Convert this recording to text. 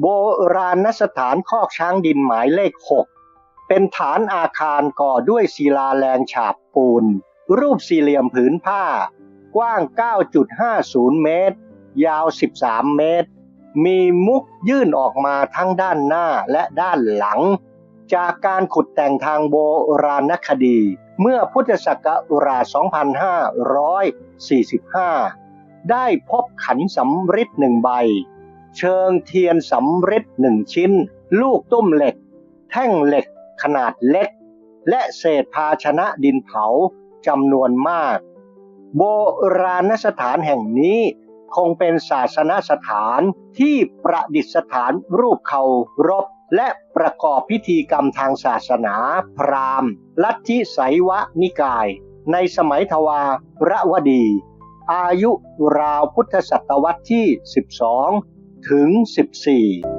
โบราณสถานคอกช้างดินหมายเลข 6 เป็นฐานอาคารก่อด้วยศิลาแรงฉาบปูน รูปสี่เหลี่ยมผืนผ้า กว้าง 9.50 เมตร ยาว 13 เมตร มีมุกยื่นออกมาทั้งด้านหน้าและด้านหลัง จากการขุดแต่งทางโบราณคดี เมื่อพุทธศักราช 2545 ได้พบขันสำริดหนึ่งใบ เชิงเทียนสำริดหนึ่งชิ้น ลูกตุ้มเหล็ก แท่งเหล็กขนาดเล็ก และเศษภาชนะดินเผาจำนวนมาก โบราณสถานแห่งนี้คงเป็นศาสนสถานที่ประดิษฐานรูปเคารพและประกอบพิธีกรรมทางศาสนาพราหมณ์ ลัทธิไสวะนิกาย ในสมัยทวารวดี อายุราวพุทธศตวรรษที่ 12 ถึง 14